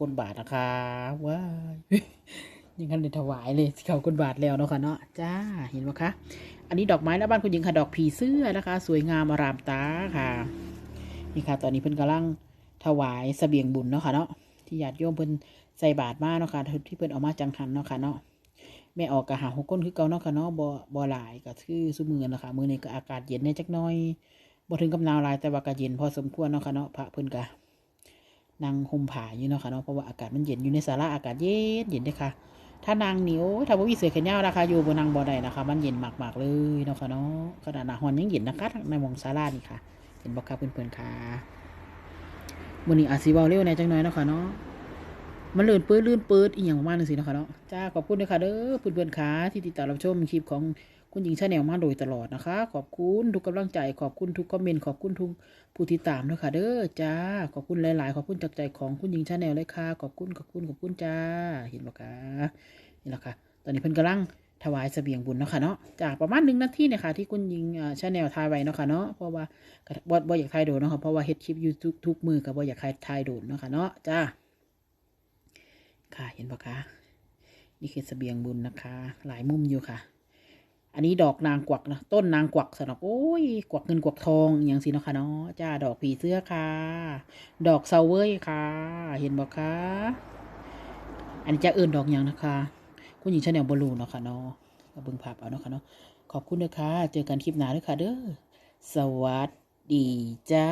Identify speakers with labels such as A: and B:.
A: ก่นบาทนะคะว้ายยังกันเลยถวายเลยเขาก้นบาทแล้วเนาะค่ะเนาะจ้าเห็นไหมคะ อันนี้ดอกไม้หน้าบ้านคุณหญิงค่ะดอกผีเสื้อนะคะ สวยงามอารามตาค่ะนี่ค่ะ ตอนนี้เพิ่นกำลังถวายเสบียงบุญเนาะค่ะเนาะที่ญาติโยมเพิ่นใส่บาตรมาเนาะค่ะที่เพิ่นเอามาจังหันเนาะค่ะเนาะแม่ออกกะหาหกก้นคือเก่าเนาะค่ะเนาะบ่บ่หลายก็คือซุมือเนาะค่ะมื้อนี้ก็อากาศเย็นแน่จักหน่อยบ่ถึงกับหนาวหลายแต่ว่าก็เย็นพอสมควรเนาะค่ะเนาะพระเพิ่นก็ นั่งห่มผ้าอยู่เนาะค่ะเนาะเพราะว่าอากาศมันเย็นอยู่ในศาลาอากาศเย็นเย็นด้อค่ะ ถ้านางเหนียวถ้าบ่มีเสื้อแขนยาวนะคะอยู่บนนางบ่ได้นะคะ มันเย็นมากๆเลยเนาะค่ะเนาะขนาดหนาฮอนยังเย็นนะคะในมองศาลานี่ค่ะ เห็นบ่ครับเพื่อนๆค่ะมื้อนี้อาจสิเว้าเร็วแหน่จังหน่อยเนาะค่ะเนาะมันลื่นปื้ดลื่นปื้ดอีหยังประมาณนึงสิเนาะค่ะเนาะจ้าขอบคุณด้วยค่ะเด้อเพื่อนๆค่ะที่ติดตามรับชมคลิปของ คุณหญิงชาแนลมาโดยตลอดนะคะ ขอบคุณทุกกำลังใจ ขอบคุณทุกคอมเมนต์ ขอบคุณทุกผู้ติดตามด้วยค่ะเด้อจ้า ขอบคุณหลาย ๆ ขอบคุณจากใจของคุณหญิงชาแนลเลยค่ะ ขอบคุณ ขอบคุณ ขอบคุณจ้า เห็นบ่คะนี่แหละค่ะ ตอนนี้เพิ่นกำลังถวายเสบียงบุญเนาะค่ะเนาะจากประมาณหนึ่งนาทีเนี่ยค่ะที่คุณยิงชาแนลทายไว้เนาะค่ะเนาะเพราะว่าบ่บ่อยากทายโดนเนาะค่ะเพราะว่าเฮ็ดคลิปยูทุกทุกมือก็บ่อยากทายทายโดนเนาะค่ะเนาะจ้าค่ะเห็นปะคะนี่คือเสบียงบุญนะคะ หลายมุมอยู่ค่ะ อันนี้ดอกนางกวักนะต้นนางกวักสำหรับโอ้ยกวักเงินกวักทองอย่างสิเนาะค่ะเนาะจ้าดอกผีเสื้อค่ะ ดอกเซาเว้ยค่ะ เห็นบ่คะอันนี้จะเอื่นดอกหยังนะคะ คุณหญิงชาแนลบอลูเนาะค่ะเนาะเบิ่งภาพเอาเนาะค่ะเนาะขอบคุณนะคะ เจอกันคลิปหน้าด้วยค่ะเด้อสวัสดีจ้า